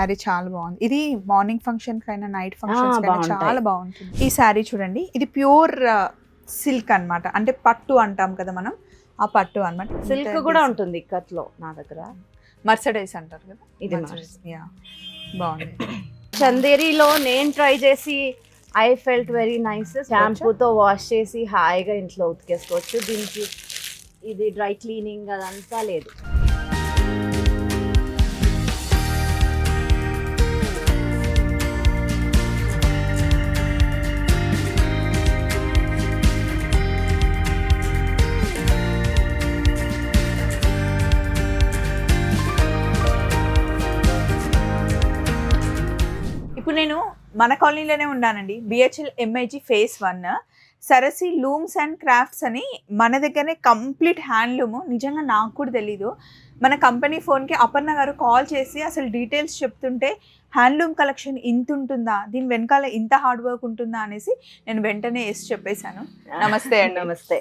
శారీ చాలా బాగుంది. ఇది మార్నింగ్ ఫంక్షన్ కైనా నైట్ బాగుంటాయి. చాలా బాగుంటుంది. ఈ శారీ చూడండి. ఇది ప్యూర్ సిల్క్ అన్నమాట. అంటే పట్టు అంటాం కదా మనం. ఆ పట్టు అన్నమాట. సిల్క్ కూడా ఉంటుంది ఇక్కత్లో నా దగ్గర. మర్సడైజ్ అంటారు కదా. ఇది yeah. బాగుంది. చందేరిలో నేను ట్రై చేసి ఐ ఫెల్ట్ వెరీ నైస్ షాంపూతో వాష్ చేసి హాయిగా ఇంట్లో ఉతికేసుకోవచ్చు. దీనికి ఇది డ్రై క్లీనింగ్ అదంతా లేదు. మన కాలనీలోనే ఉన్నానండి. BHEL MIG phase one Sarasi looms and crafts అని మన దగ్గరనే కంప్లీట్ హ్యాండ్లూమ్ నిజంగా నాకు కూడా తెలీదు. మన కంపెనీ ఫోన్కి అపర్ణ గారు కాల్ చేసి అసలు డీటెయిల్స్ చెప్తుంటే హ్యాండ్లూమ్ కలెక్షన్ ఇంత ఉంటుందా? దీని వెనకాల ఇంత హార్డ్ వర్క్ ఉంటుందా అనేసి నేను వెంటనే ఎస్ చెప్పేశాను. నమస్తే అండి. నమస్తే.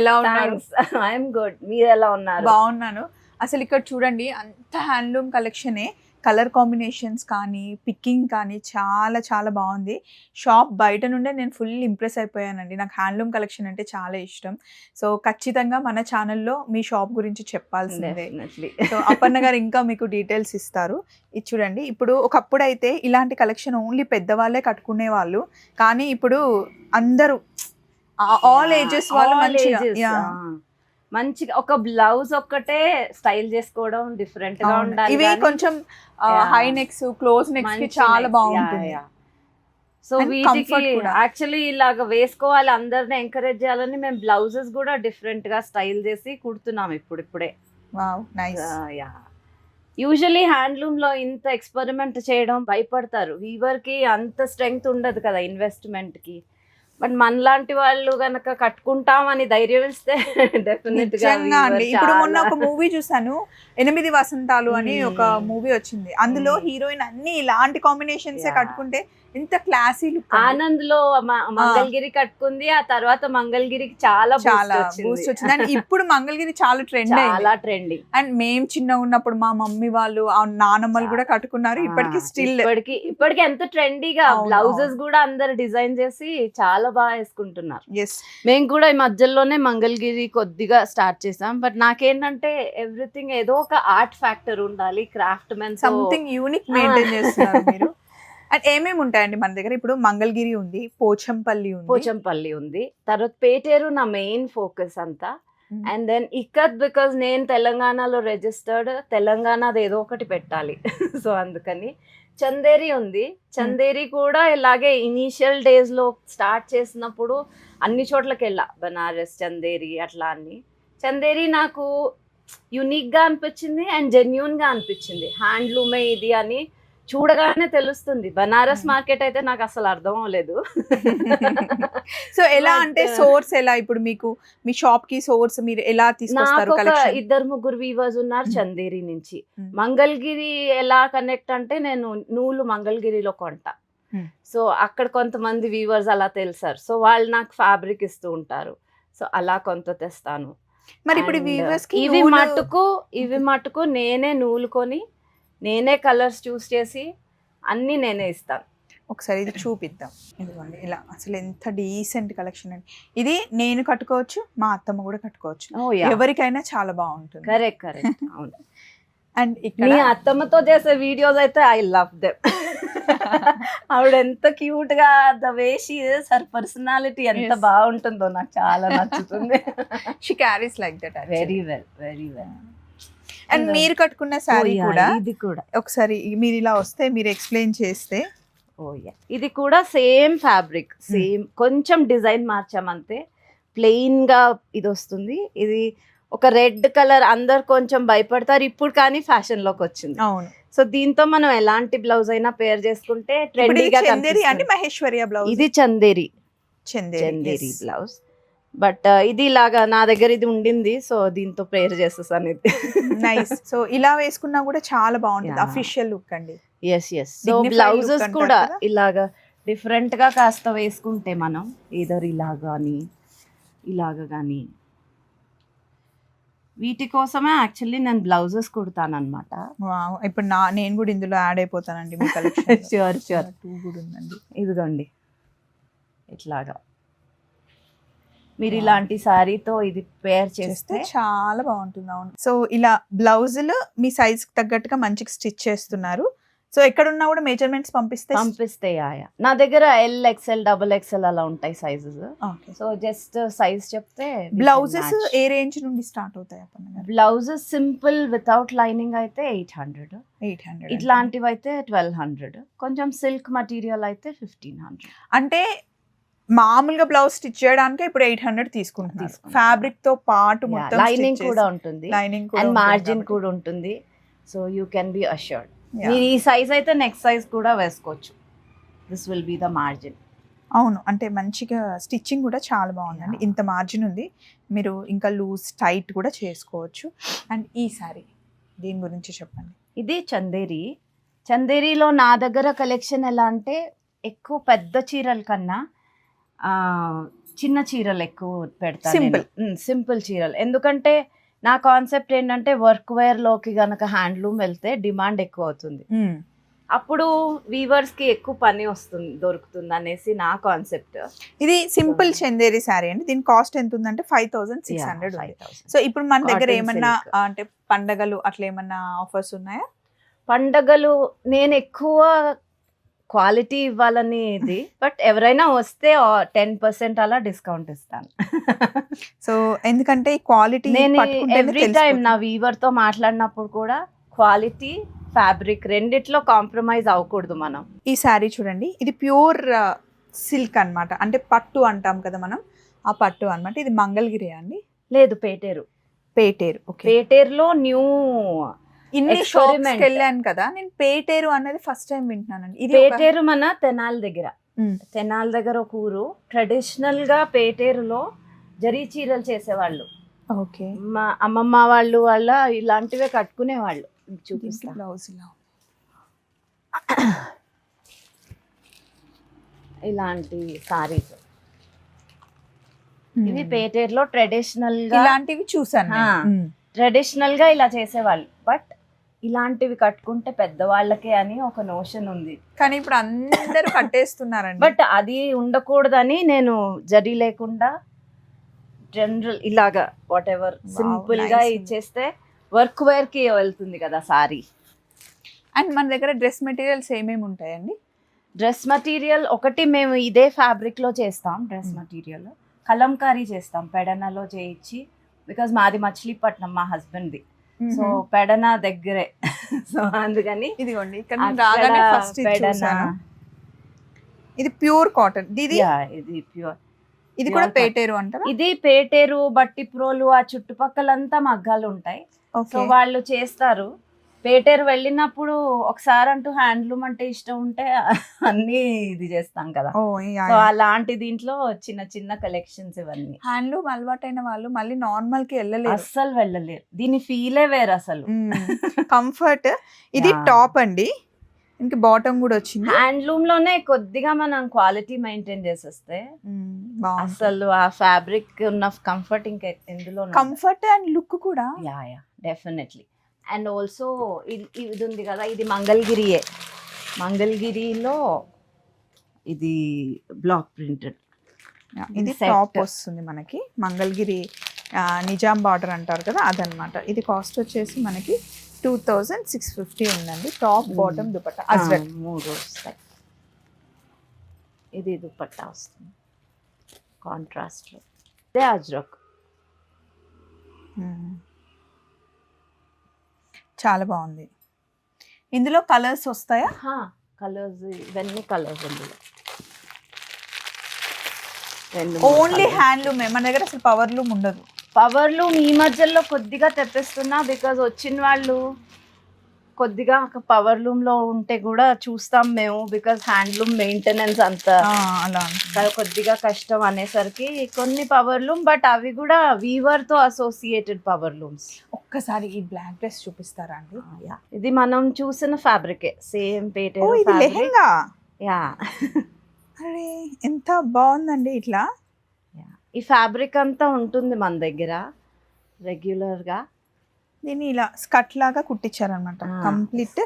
ఎలా ఉన్నారు? ఐఎమ్ గుడ్ మీరు ఎలా ఉన్నారు? బాగున్నాను. అసలు ఇక్కడ చూడండి అంత హ్యాండ్లూమ్ కలెక్షనే కలర్ కాంబినేషన్స్ కానీ పిక్కింగ్ కానీ చాలా చాలా బాగుంది. షాప్ బయట నుండే నేను ఫుల్ ఇంప్రెస్ అయిపోయానండి. నాకు హ్యాండ్లూమ్ కలెక్షన్ అంటే చాలా ఇష్టం. సో ఖచ్చితంగా మన ఛానల్లో మీ షాప్ గురించి చెప్పాల్సిందే. సో అపర్ణ గారు ఇంకా మీకు డీటెయిల్స్ ఇస్తారు. ఇది చూడండి. ఇప్పుడు ఒకప్పుడు అయితే ఇలాంటి కలెక్షన్ ఓన్లీ పెద్దవాళ్ళే కట్టుకునే వాళ్ళు. కానీ ఇప్పుడు అందరూ ఆల్ ఏజెస్ వాళ్ళు మంచిగా. మంచిగా ఒక బ్లౌజ్ ఒక్కటే స్టైల్ చేసుకోవడం డిఫరెంట్గా. ఉండాలి ఇవి కొంచెం. హై నెక్స్ క్లోజ్ నెక్స్కి చాలా బాగుంటుంది. సో వీటికి. యాక్చువల్లీ ఇలాగ వేసుకోవాలి అందరిని ఎంకరేజ్ చేయాలని మేము బ్లౌజెస్ కూడా డిఫరెంట్గా స్టైల్ చేసి కుడుతున్నాం ఇప్పుడు ఇప్పుడే యా యూజువలీ హ్యాండ్లూమ్లో ఇంత ఎక్స్పెరిమెంట్ చేయడం భయపడతారు. వీవర్కి అంత స్ట్రెంగ్త్ ఉండదు కదా ఇన్వెస్ట్మెంట్కి. బట్ మనలాంటి వాళ్ళు గనక కట్టుకుంటామని ధైర్యం ఇస్తే డెఫినెట్గా నిజంగా అండి ఇప్పుడు మొన్న ఒక మూవీ చూసాను ఎనిమిది వసంతాలు అని ఒక. మూవీ వచ్చింది అందులో. హీరోయిన్ అన్ని ఇలాంటి కాంబినేషన్స్. కట్టుకుంటే ఎంత క్లాసీ లుక్ ఆనంద్లో మంగళగిరి కట్టుకుంది ఆ తర్వాత మంగళగిరికి చాలా చాలా బూస్ట్ వచ్చింది. అండ్ ఇప్పుడు మంగళగిరి చాలా ట్రెండ్ చాలా ట్రెండింగ్ అండ్ మేము చిన్నగా ఉన్నప్పుడు మా మమ్మీ వాళ్ళు ఆ నానమ్మలు కూడా కట్టుకున్నారు. ఇప్పటికి స్టిల్ ఇప్పటికి ఇప్పటికి ఎంత ట్రెండీగా బ్లౌజెస్ కూడా అందరు డిజైన్ చేసి చాలా బాగా వేసుకుంటున్నారు. ఎస్ మేము కూడా ఈ మధ్యలోనే మంగళగిరి కొద్దిగా స్టార్ట్ చేసాం. బట్ నాకేంటంటే ఎవ్రీథింగ్ ఏదో ఒక ఆర్ట్ ఫ్యాక్టర్ ఉండాలి craft men something unique maintain చేస్తున్నారు మీరు. అండ్ ఏమేమి ఉంటాయండి మన దగ్గర? ఇప్పుడు మంగళగిరి ఉంది పోచంపల్లి ఉంది. పోచంపల్లి ఉంది. తర్వాత పేటేరు నా మెయిన్ ఫోకస్ అంతా. అండ్ దెన్ ఇక్కత్ బికాజ్ నేను తెలంగాణలో రిజిస్టర్డ్ తెలంగాణది ఏదో ఒకటి పెట్టాలి. సో అందుకని చందేరి ఉంది. చందేరి కూడా ఇలాగే ఇనీషియల్ డేస్లో స్టార్ట్ చేసినప్పుడు అన్ని చోట్లకి వెళ్ళా. బనారస్ చందేరి అట్లా అన్ని. చందేరి నాకు యునిక్గా అనిపించింది అండ్ జెన్యున్గా అనిపించింది. హ్యాండ్లూమే ఇది అని చూడగానే తెలుస్తుంది. బనారస్ Hmm. మార్కెట్ అయితే నాకు అసలు అర్థం అవ్వలేదు. సో ఎలా అంటే uh, సోర్స్ ఎలా? ఇప్పుడు మీకు మీ షాప్కి సోర్స్ మీరు ఎలా తీసుకొస్తారు ఇద్దరు ముగ్గురు వీవర్స్ ఉన్నారు Hmm. చందేరి నుంచి. Hmm. మంగళగిరి ఎలా కనెక్ట్ అంటే నేను నూలు మంగళగిరిలో కొంటా. సో అక్కడ కొంతమంది వీవర్స్ అలా తెలుసారు. సో వాళ్ళు నాకు ఫ్యాబ్రిక్ ఇస్తూ ఉంటారు. సో అలా కొంత తెస్తాను. మరి ఇప్పుడు వీవర్స్ ఇవి మట్టుకు ఇవి మట్టుకు నేనే నూలుకొని నేనే కలర్స్ చూస్ చేసి అన్ని నేనే ఇస్తాను. ఒకసారి ఇది చూపిద్దాం. ఇదిగోండి ఇలా అసలు ఎంత డీసెంట్ కలెక్షన్ అండి. ఇది నేను కట్టుకోవచ్చు మా అత్తమ్మ కూడా కట్టుకోవచ్చు. ఎవరికైనా చాలా బాగుంటుంది. కరెక్ట్ కరెక్ట్ అవును. అండ్ మీ అత్తమ్మతో చేసే వీడియోస్ అయితే ఐ లవ్ దెమ్ ఆవిడ ఎంత క్యూట్గా the way she her personality ఎంత. బాగుంటుందో నాకు చాలా నచ్చుతుంది. She carries like that very well very well and మీరు కట్టుకున్న శారీ కూడా ఇది కూడా. ఒకసారి మీరు ఇలా వస్తే మీరు ఎక్స్ప్లెయిన్ చేస్తే. ఓ ఇది కూడా సేమ్ ఫ్యాబ్రిక్ సేమ్ కొంచెం డిజైన్ మార్చామంతే. ప్లెయిన్గా ఇది వస్తుంది. ఇది ఒక రెడ్ కలర్ అందరు కొంచెం భయపడతారు. ఇప్పుడు కానీ ఫ్యాషన్లోకి వచ్చింది. అవును. సో దీంతో మనం ఎలాంటి బ్లౌజ్ అయినా పేర్ చేసుకుంటే ట్రెండీగా చందేరి అంటే మహేశ్వర్య బ్లౌజ్ ఇది చందేరి. చందేరి చందేరి బ్లౌజ్ బట్ ఇది ఇలాగా నా దగ్గర ఇది ఉండింది సో దీంతో ప్రేయర్ చేసేసాను ఇది నైస్ సో ఇలా వేసుకున్నా కూడా చాలా బాగుంటుంది. అఫీషియల్ లుక్ అండి. ఎస్ ఎస్ సో బ్లౌజెస్ కూడా? ఇలాగా డిఫరెంట్గా కాస్త వేసుకుంటే మనం ఏదర్ ఇలా కానీ ఇలాగ కానీ. వీటి కోసమే యాక్చువల్లీ నేను బ్లౌజెస్ కుడతాను అనమాట. ఇప్పుడు నా నేను కూడా ఇందులో యాడ్ అయిపోతానండి మీ కలెక్షన్ Sure, sure. టూ కూడా ఉందండి. ఇదిగోండి. ఇట్లాగా. మీరు ఇలాంటి శారీతో ఇది పేర్ చేస్తే చాలా బాగుంటుంది అవును. సో ఇలా బ్లౌజులు మీ సైజ్ తగ్గట్టుగా మంచిగా స్టిచ్ చేస్తున్నారు. సో ఎక్కడున్నా కూడా మెజర్మెంట్స్ పంపిస్తే పంపిస్తే ఆయా నా దగ్గర ఎల్ ఎక్స్ఎల్ డబుల్ ఎక్స్ఎల్ అలా ఉంటాయి sizes okay so just size చెప్తే బ్లౌజెస్ ఏ రేంజ్ నుండి స్టార్ట్ అవుతాయి బ్లౌజెస్ సింపుల్ వితౌట్ లైనింగ్ అయితే ఎయిట్ హండ్రెడ్ ఎయిట్ హండ్రెడ్ ఇట్లాంటివి అయితే ట్వెల్వ్ హండ్రెడ్ కొంచెం సిల్క్ మటీరియల్ అయితే ఫిఫ్టీన్ హండ్రెడ్ అంటే మామూలుగా బ్లౌజ్ స్టిచ్ చేయడానికి ఇప్పుడు ఎయిట్ హండ్రెడ్ తీసుకుంటున్నారు. ఫ్యాబ్రిక్తో పాటు మొత్తం లైనింగ్ కూడా ఉంటుంది. లైనింగ్ అండ్ మార్జిన్ కూడా ఉంటుంది. So you can be assured. మీరు ఈ సైజ్ అయితే నెక్స్ట్ సైజ్ కూడా వేసుకోవచ్చు. This will be the margin అవును. అంటే మంచిగా స్టిచ్చింగ్ కూడా చాలా బాగుందండి. ఇంత మార్జిన్ ఉంది. మీరు ఇంకా లూజ్ టైట్ కూడా చేసుకోవచ్చు. అండ్ ఈ సారీ దీని గురించి చెప్పండి. ఇది చందేరి. చందేరిలో నా దగ్గర కలెక్షన్ ఎలా అంటే ఎక్కువ పెద్ద చీరల కన్నా చిన్న చీరలు ఎక్కువ పెడతాను Simple. సింపుల్. చీరలు. ఎందుకంటే నా కాన్సెప్ట్ ఏంటంటే వర్క్ వేర్లోకి గనక హ్యాండ్లూమ్ వెళ్తే డిమాండ్ ఎక్కువ అవుతుంది. అప్పుడు వీవర్స్కి ఎక్కువ పని వస్తుంది దొరుకుతుంది అనేసి నా కాన్సెప్ట్. ఇది సింపుల్ చందేరి సారీ అండి. దీని కాస్ట్ ఎంత ఉందంటే five thousand six hundred so ఇప్పుడు మన దగ్గర ఏమన్నా అంటే పండగలు అట్లా ఏమన్నా ఆఫర్స్ ఉన్నాయా? పండగలు నేను ఎక్కువ క్వాలిటీ ఇవ్వాలని ఇది బట్ ఎవరైనా వస్తే టెన్ పర్సెంట్ అలా డిస్కౌంట్ ఇస్తాను. సో ఎందుకంటే క్వాలిటీ నేను ఎవ్రీ టైం నా వీవర్తో మాట్లాడినప్పుడు కూడా క్వాలిటీ ఫ్యాబ్రిక్ రెండిట్లో కాంప్రమైజ్ అవ్వకూడదు మనం. ఈ శారీ చూడండి ఇది ప్యూర్ సిల్క్ అన్నమాట. అంటే పట్టు అంటాం కదా మనం ఆ పట్టు అన్నమాట. ఇది మంగళగిరి అండి? లేదు పేటేరు. పేటేరు పేటేరులో న్యూ ఇన్ని experiment. షాప్స్ వెళ్ళాను కదా నేను పేటేరు అనేది ఫస్ట్ టైం వింటున్నానండి. ఇది పేటేరు మన తెనాల్ దగ్గర. తెనాల్ దగ్గర ఒక ఊరు. ట్రెడిషనల్గా పేటేరులో జరీ చీరలు చేసేవాళ్ళు. ఓకే. మా అమ్మమ్మ వాళ్ళు వాళ్ళ ఇలాంటివే కట్టుకునేవాళ్ళు. చూపిస్తా. బ్లౌజ్ ఇలా. ఇలాంటి సారీస్. ఇవి పేటేరులో ట్రెడిషనల్గా ఇలాంటివి చూసాను. ట్రెడిషనల్గా ఇలా చేసేవాళ్ళు. బట్ ఇలాంటివి కట్టుకుంటే పెద్దవాళ్ళకే అని ఒక నోషన్ ఉంది. కానీ ఇప్పుడు అందరూ కట్టేస్తున్నారండి. బట్ అది ఉండకూడదని నేను జరీ లేకుండా జనరల్ ఇలాగా వాట్ ఎవర్ సింపుల్గా. ఇచ్చేస్తే వర్క్ వేర్కి వెళ్తుంది కదా సారీ అండ్ మన దగ్గర డ్రెస్ మెటీరియల్స్ ఏమేమి ఉంటాయండి? డ్రెస్ మటీరియల్ ఒకటి మేము ఇదే ఫ్యాబ్రిక్లో చేస్తాం డ్రెస్ Hmm. మటీరియల్ కలంకారీ చేస్తాం పెడనలో చేయించి బికాజ్ మాది మచిలీపట్నం మా హస్బెండ్ది సో. పెడన దగ్గరే. సో అందుకని ఇదిగోండి ఇక్కడ రాగానే ఫస్ట్ ఇది ప్యూర్ కాటన్ ఇది ఇది ప్యూర్ ఇది కూడా. పేటేరు అంటారా? ఇది పేటేరు బట్టి ప్రోలు ఆ చుట్టుపక్కలంతా మగ్గాలు ఉంటాయి సో వాళ్ళు చేస్తారు. పేటేరు వెళ్ళినప్పుడు ఒకసారి అంటూ హ్యాండ్లూమ్ అంటే ఇష్టం ఉంటే అన్ని ఇది చేస్తాం కదా. సో అలాంటి దీంట్లో చిన్న చిన్న కలెక్షన్స్ ఇవన్నీ. హ్యాండ్లూమ్ అలవాటైన వాళ్ళు మళ్ళీ నార్మల్కి వెళ్ళలేరు. అస్సలు వెళ్ళలేరు. దీని ఫీలే వేరు అసలు. కంఫర్ట్. ఇది. టాప్ అండి. ఇంక బాటమ్ కూడా వచ్చింది. హ్యాండ్లూమ్లోనే కొద్దిగా మనం క్వాలిటీ మెయింటైన్ చేసేస్తే అసలు ఆ ఫ్యాబ్రిక్ ఉన్న కంఫర్ట్ ఇంకా ఎందులో కంఫర్ట్ అండ్ లుక్ కూడా. Yeah yeah. Definitely. And also ఇది ఉంది కదా ఇది మంగళగిరియే. మంగళగిరిలో ఇది బ్లాక్ ప్రింటెడ్. ఇది. టాప్ వస్తుంది మనకి. మంగళగిరి నిజాం బార్డర్ అంటారు కదా అదనమాట ఇది కాస్ట్ వచ్చేసి మనకి టూ థౌజండ్ సిక్స్ ఫిఫ్టీ ఉందండి. టాప్. బాటమ్ దుపట్టా అజ్వల్. మూడు వస్తాయి. ఇది దుపట్టా వస్తుంది. కాంట్రాస్ట్ ఇదే అజ్రక్. చాలా బాగుంది. ఇందులో కలర్స్ వస్తాయా? కలర్స్ ఇవన్నీ కలర్స్ ఇందులో ఓన్లీ హ్యాండ్లూమే మన దగ్గర అసలు పవర్ లూమ్ ఉండదు. పవర్ లూమ్ ఈ మధ్యలో కొద్దిగా తెప్పిస్తున్నా బికాజ్ వచ్చిన వాళ్ళు కొద్దిగా పవర్ లూమ్లో ఉంటే కూడా చూస్తాం మేము బికాజ్ హ్యాండ్లూమ్ మెయింటెనెన్స్ అంత. అలా కొద్దిగా కష్టం అనేసరికి కొన్ని పవర్ లూమ్ బట్ అవి కూడా వీవర్తో అసోసియేటెడ్ పవర్ లూమ్స్ ఒక్కసారి ఈ బ్లాక్ డ్రెస్ చూపిస్తారా అండి? ఇది మనం చూసిన ఫ్యాబ్రికే సేమ్ పేటే లెహెంగా? యా. అరే ఎంత బాగుందండి ఇట్లా. ఈ ఫ్యాబ్రిక్ అంతా ఉంటుంది మన దగ్గర రెగ్యులర్గా. దీన్ని ఇలా స్కట్ లాగా కుట్టించారనమాట complete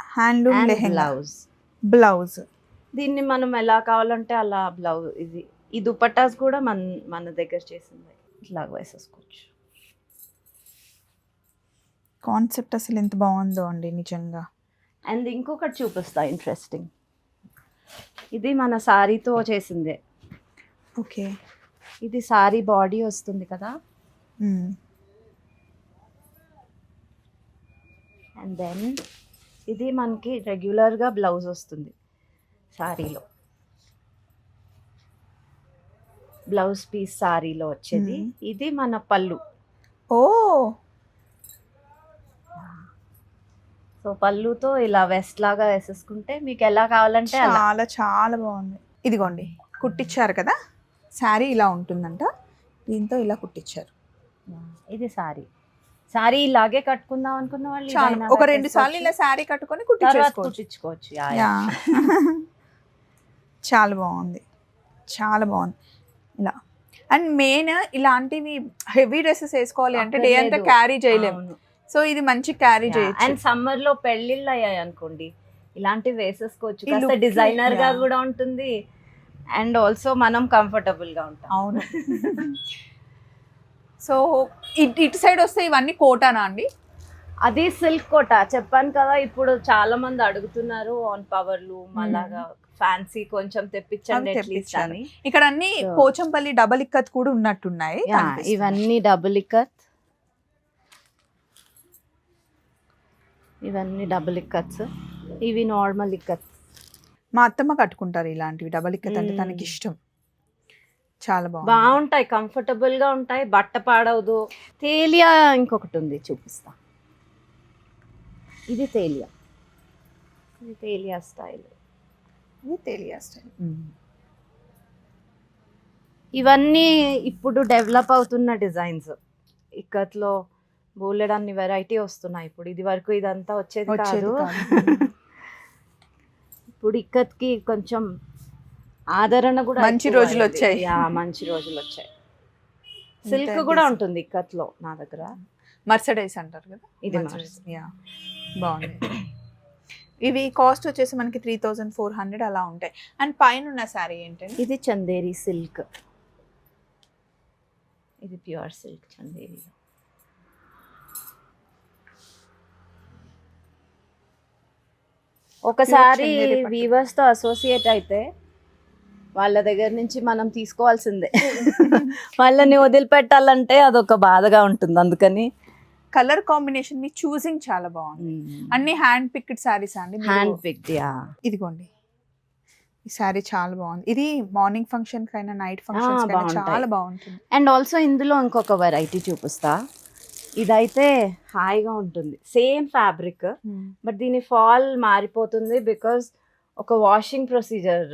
handloom lehenga. Blouse. Blouse. దీన్ని మనం ఎలా కావాలంటే అలా బ్లౌజ్ ఇది ఈ దుపట్టాస్ కూడా మన మన దగ్గర చేసింది. ఇట్లా వేసేసుకోవచ్చు. కాన్సెప్ట్ అసలు ఎంత బాగుందో అండి నిజంగా. అండ్ ఇంకొకటి చూపిస్తా ఇంట్రెస్టింగ్. ఇది మన సారీతో చేసిందే. ఓకే. ఇది సారీ బాడీ వస్తుంది కదా. అండ్ దెన్ ఇది మనకి రెగ్యులర్గా బ్లౌజ్ వస్తుంది సారీలో. బ్లౌజ్ పీస్ సారీలో వచ్చేది. Hmm. ఇది మన పళ్ళు. ఓ! సో పళ్ళుతో ఇలా వెస్ట్ లాగా వేసేసుకుంటే మీకు ఎలా కావాలంటే అలా. చాలా చాలా బాగుంది. ఇదిగోండి కుట్టించారు కదా? శారీ ఇలా ఉంటుందంట. దీంతో ఇలా కుట్టించారు ఇది సారీ. సారీ ఇలాగే కట్టుకుందాం అనుకున్న వాళ్ళు ఒక రెండు సార్లు ఇలా. శారీ కట్టుకొని కుట్టించుకోవచ్చు. చాలా బాగుంది. చాలా బాగుంది. ఇలా. అండ్ మెయిన్ ఇలాంటివి హెవీ డ్రెస్సెస్ వేసుకోవాలి అంటే డే అంతా. క్యారీ చేయలేము. సో ఇది మంచి క్యారీ అండ్ చేయొచ్చు. సమ్మర్లో పెళ్ళిళ్ళు అయ్యాయి అనుకోండి. ఇలాంటివి వేసేసుకోవచ్చు. కాస్త డిజైనర్గా. కూడా ఉంటుంది. అండ్ ఆల్సో మనం కంఫర్టబుల్గా ఉంటాం. అవును. సో ఇటు ఇటు సైడ్ వస్తే ఇవన్నీ కోటానా అండి? అది సిల్క్ కోట. చెప్పాను కదా ఇప్పుడు చాలా మంది అడుగుతున్నారు ఆన్ పవర్ లూమ్ అలాగా ఫ్యాన్సీ కొంచెం తెప్పించండి అట్లీస్ట్ తెప్పించాలి. అని. ఇక్కడ అన్ని పోచంపల్లి డబల్ ఇక్కత్ కూడా ఉన్నట్టున్నాయి. ఇవన్నీ డబుల్ ఇక్కత్. ఇవన్నీ డబుల్ ఇక్కత్స్. ఇవి నార్మల్ ఇక్కత్ మా అత్తమ్మ కట్టుకుంటారు ఇలాంటివి డబల్ ఇక్కత్ అంటే. తనకి ఇష్టం చాలా బాగుంటాయి కంఫర్టబుల్గా ఉంటాయి బట్ట పాడవదు. తేలియా ఇంకొకటి ఉంది చూపిస్తా. ఇది తేలియా. ఇది తేలియా స్టైల్. ఇది తెలియ స్టైల్. ఇవన్నీ ఇప్పుడు డెవలప్ అవుతున్న డిజైన్స్. ఇక్కత్లో బోలెడన్ని వెరైటీ వస్తున్నాయి ఇప్పుడు. ఇది వరకు ఇదంతా వచ్చేది కాదు. ఇప్పుడు ఇక్కత్కి కొంచెం ఆదరణ కూడా మంచి రోజులు. వచ్చాయి. మంచి రోజులు వచ్చాయి సిల్క్ కూడా. ఉంటుంది ఇక్కత్లో నా దగ్గర మర్సడైస్ అంటారు కదా ఇది. బాగుంది ఇవి కాస్ట్ వచ్చేసి మనకి త్రీ థౌజండ్ ఫోర్ హండ్రెడ్ అలా ఉంటాయి అండ్ పైన ఉన్న శారీ ఏంటండి ఇది చందేరి సిల్క్ ఇది ప్యూర్ సిల్క్ చందేరి ఒకసారి చందేరి పట్టు. వీవర్స్తో అసోసియేట్ అయితే వాళ్ళ దగ్గర నుంచి మనం తీసుకోవాల్సిందే. వాళ్ళని వదిలిపెట్టాలంటే అదొక బాధగా ఉంటుంది. అందుకని కలర్ కాంబినేషన్ మీ చూసింగ్ చాలా బాగుంది. అన్ని హ్యాండ్ పిక్డ్ శారీస్ అండి హ్యాండ్ పిక్ యా. ఇదిగోండి. ఈ శారీ చాలా బాగుంది. ఇది మార్నింగ్ ఫంక్షన్ కైనా నైట్ ఫంక్షన్. చాలా బాగుంటుంది. అండ్ ఆల్సో ఇందులో ఇంకొక వెరైటీ చూపిస్తా. ఇదైతే హాయిగా ఉంటుంది. సేమ్ ఫ్యాబ్రిక్ బట్ దీని ఫాల్ మారిపోతుంది బికాజ్ ఒక వాషింగ్ ప్రొసీజర్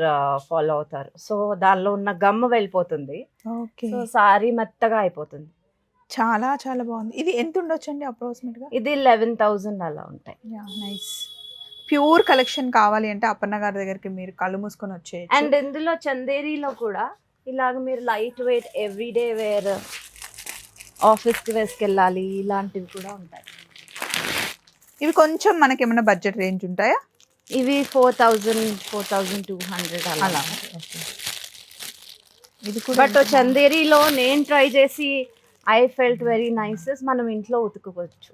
ఫాలో అవుతారు. సో దానిలో ఉన్న గమ్ వెళ్ళిపోతుంది. ఓకే. సో సారీ మెత్తగా అయిపోతుంది. చాలా చాలా బాగుంది. ఇది ఎంత ఉండొచ్చండి అప్రాక్సిమేట్గా ఇది లెవెన్ థౌజండ్ అలా ఉంటాయి. నైస్. ప్యూర్ కలెక్షన్ కావాలి అంటే అప్పన్న గారి దగ్గరికి మీరు కళ్ళు మూసుకొని వచ్చేయచ్చు. అండ్ ఇందులో చందేరీలో కూడా ఇలాగ మీరు లైట్ వెయిట్ ఎవ్రీడే వేర్ ఆఫీస్కి వేసుకెళ్ళాలి ఇలాంటివి కూడా ఉంటాయి. ఇవి కొంచెం మనకి ఏమైనా బడ్జెట్ రేంజ్ ఉంటాయా? ఇవి four thousand four thousand two hundred అలా. అలా. ఇది కూడా బట్ చందేరీలో నేను ట్రై చేసి ఐ ఫెల్ట్ వెరీ నైసెస్ మనం ఇంట్లో ఉతుకోవచ్చు?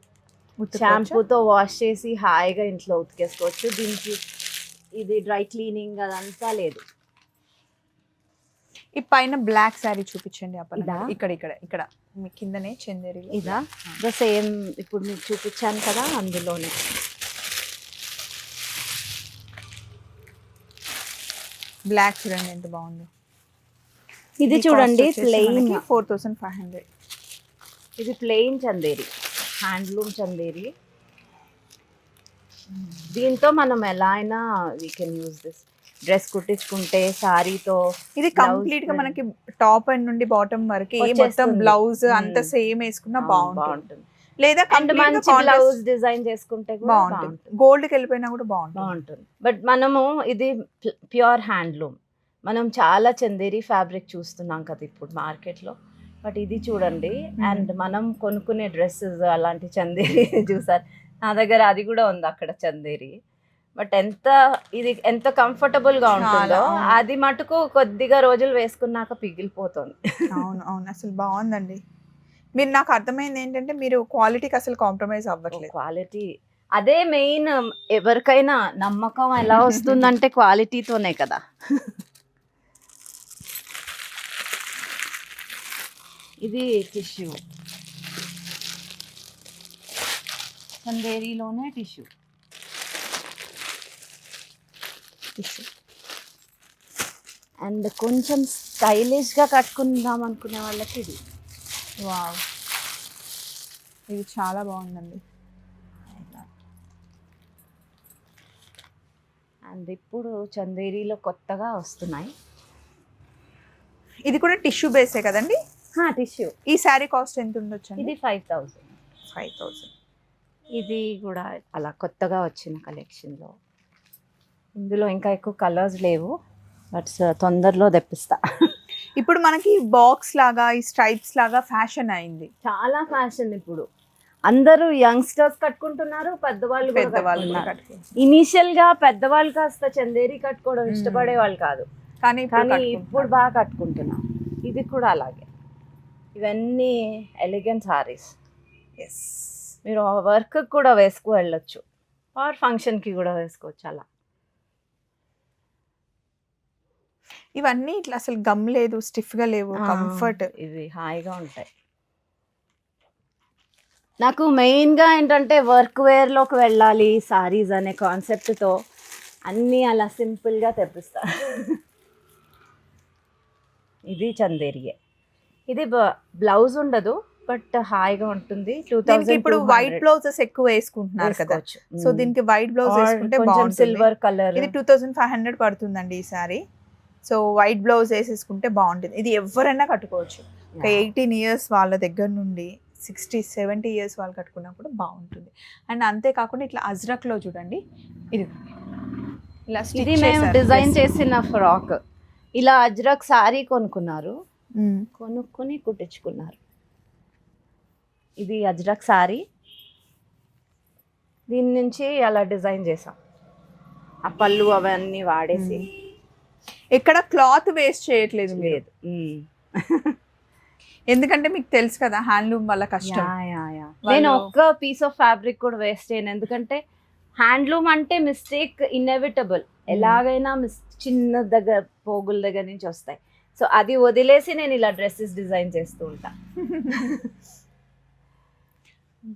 షాంపూతో వాష్ చేసి హాయిగా ఇంట్లో ఉతికేసుకోవచ్చు. దీనికి ఇది డ్రై క్లీనింగ్ అదంతా లేదు. ఈ పైన బ్లాక్ శారీ చూపించండి. ఇక్కడ ఇక్కడ ఇక్కడ. మీ కిందనే చందేరిలో. ఇదా? ద సేమ్ ఇప్పుడు మీకు చూపించాను కదా అందులోనే. బ్లాక్ చూడండి ఎంత బాగుందో. ఇది చూడండి plain four thousand five hundred ఇది ప్లెయిన్ చందేరి హ్యాండ్లూమ్ చందేరి. దీంతో మనం ఎలా అయినా we can use this dress కుట్టించుకుంటే సారీతో ఇది కంప్లీట్గా. మనకి టాప్ అండ్ నుండి బాటమ్ వరకు మొత్తం. బ్లౌజ్ అంత. సేమ్ వేసుకున్నా బాగుంటుంది. లేదా అండ్ మంచి బ్లౌజ్ డిజైన్ చేసుకుంటే బాగుంటుంది. బాగుంటుంది. గోల్డ్కి వెళ్ళిపోయినా కూడా బాగుంటుంది. బాగుంటుంది. బట్ మనము ఇది ప్యూర్ హ్యాండ్లూమ్ మనం చాలా చందేరి ఫ్యాబ్రిక్ చూస్తున్నాం కదా ఇప్పుడు మార్కెట్లో బట్ ఇది చూడండి. Hmm. అండ్ మనం కొనుక్కునే డ్రెస్సెస్ అలాంటి చందేరి చూసారు. నా దగ్గర అది కూడా ఉంది అక్కడ చందేరి. బట్ ఎంత ఇది ఎంత కంఫర్టబుల్గా ఉంటుందో. అది మటుకు కొద్దిగా రోజులు వేసుకున్నాక పిగిలిపోతుంది. అవును అవును. అసలు బాగుందండి. మీరు నాకు అర్థమైంది ఏంటంటే మీరు క్వాలిటీకి అసలు కాంప్రమైజ్ అవ్వట్లేదు. క్వాలిటీ అదే మెయిన్ ఎవరికైనా నమ్మకం ఎలా వస్తుందంటే క్వాలిటీతోనే కదా. ఇది టిష్యూ. చందేరిలోనే టిష్యూ. అండ్ కొంచెం స్టైలిష్గా కట్టుకుందాం అనుకునే వాళ్ళకి ఇది. వావ్. ఇది చాలా బాగుందండి. అండ్ ఇప్పుడు చందేరిలో కొత్తగా వస్తున్నాయి. ఇది కూడా టిష్యూ బేసే కదండి? టిష్యూ. ఈ శారీ కాస్ట్ ఎంత ఉండొచ్చు ఇది ఫైవ్ థౌజండ్ ఫైవ్ థౌసండ్. ఇది కూడా అలా కొత్తగా వచ్చిన కలెక్షన్లో. ఇందులో ఇంకా ఎక్కువ కలర్స్ లేవు. బట్ తొందరలో తెప్పిస్తా. ఇప్పుడు మనకి బాక్స్ లాగా ఈ స్ట్రైప్స్ లాగా ఫ్యాషన్ అయింది. చాలా ఫ్యాషన్ ఇప్పుడు. అందరూ యంగ్స్టర్స్ కట్టుకుంటున్నారు పెద్దవాళ్ళు పెద్దవాళ్ళు. ఇనీషియల్గా పెద్దవాళ్ళు కాస్త చందేరి కట్టుకోవడం. ఇష్టపడే వాళ్ళు కాదు. కానీ ఇప్పుడు కానీ ఇప్పుడు బాగా కట్టుకుంటున్నాం. ఇది కూడా అలాగే. ఇవన్నీ ఎలిగెంట్ సారీస్. ఎస్ మీరు వర్క్ కూడా వేసుకు వెళ్ళొచ్చు. ఆర్ ఫంక్షన్కి కూడా వేసుకోవచ్చు అలా. ఇవన్నీ ఇట్లా అసలు గమ్ లేదు స్టిఫ్గా లేవు కంఫర్ట్. ఇవి హాయిగా ఉంటాయి. నాకు మెయిన్గా ఏంటంటే వర్క్ వేర్లోకి వెళ్ళాలి సారీస్ అనే కాన్సెప్ట్తో అన్నీ అలా సింపుల్గా తెప్పిస్తా. ఇది చందేరియే ఇది బ్లౌజ్ ఉండదు బట్ హాయిగా ఉంటుంది. టూ దీనికి ఇప్పుడు వైట్ బ్లౌజెస్ ఎక్కువ వేసుకుంటున్నారు కదా. సో దీనికి వైట్ బ్లౌజ్ వేసుకుంటే సిల్వర్ కలర్ ఇది టూ థౌజండ్ ఫైవ్ హండ్రెడ్ పడుతుందండి ఈ సారీ. సో వైట్ బ్లౌజ్ వేసేసుకుంటే బాగుంటుంది. ఇది ఎవరైనా కట్టుకోవచ్చు. ఒక ఎయిటీన్ ఇయర్స్ వాళ్ళ దగ్గర నుండి సిక్స్టీ సెవెంటీ ఇయర్స్ వాళ్ళు కట్టుకున్నా కూడా బాగుంటుంది. అండ్ అంతేకాకుండా ఇట్లా అజ్రక్లో చూడండి. ఇది ఇలా ఇది మేము డిజైన్. చేసిన ఫ్రాక్. ఇలా అజ్రక్ సారీ కొనుక్కున్నారు. మ్మ్. కొనుక్కొని కుట్టించుకున్నారు. ఇది అజ్రక్ సారీ. దీని నుంచి అలా డిజైన్ చేసాం ఆ పళ్ళు అవన్నీ వాడేసి. ఎక్కడ క్లాత్ వేస్ట్ చేయట్లేదు మీరు. ఎందుకంటే మీకు తెలుసు కదా హ్యాండ్లూమ్ వల్ల కష్టం. నేను ఒక్క పీస్ ఆఫ్ ఫ్యాబ్రిక్ కూడా వేస్ట్ చేయను. ఎందుకంటే హ్యాండ్లూమ్ అంటే మిస్టేక్ ఇన్ఎవిటబుల్ ఎలాగైనా మిస్ చిన్న దగ్గర పోగుల దగ్గర నుంచి వస్తాయి. సో అది వదిలేసి నేను ఇలా డ్రెస్సెస్ డిజైన్ చేస్తూ ఉంటా.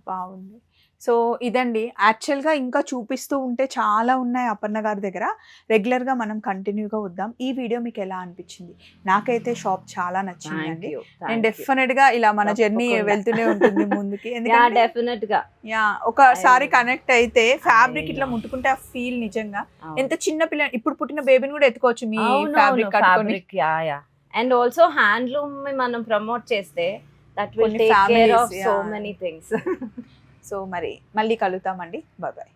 బాగుంది. సో ఇదండి. యాక్చువల్గా ఇంకా చూపిస్తూ ఉంటే చాలా ఉన్నాయి అపర్ణ గారి దగ్గర. రెగ్యులర్గా మనం కంటిన్యూగా వద్దాం. ఈ వీడియో మీకు ఎలా అనిపించింది? నాకైతే షాప్ చాలా నచ్చింది అండి నేను డెఫినెట్గా ఇలా మన జర్నీ. వెళ్తూనే ఉంటుంది ముందుకి. యా ఎందుకంటే డెఫినెట్గా యా ఒకసారి కనెక్ట్ అయితే ఫ్యాబ్రిక్ ఇట్లా. ముట్టుకుంటే ఆ ఫీల్ నిజంగా. ఎంత చిన్న పిల్ల ఇప్పుడు పుట్టిన బేబీని కూడా ఎత్తుకోవచ్చు మీ ఫ్యాబ్రిక్ కట్టుకొని. fabric, yeah yeah. And also handloom మనం ప్రమోట్ చేస్తే that will take care of so. Many things so మరి మళ్ళీ కలుద్దామండి. Bye bye.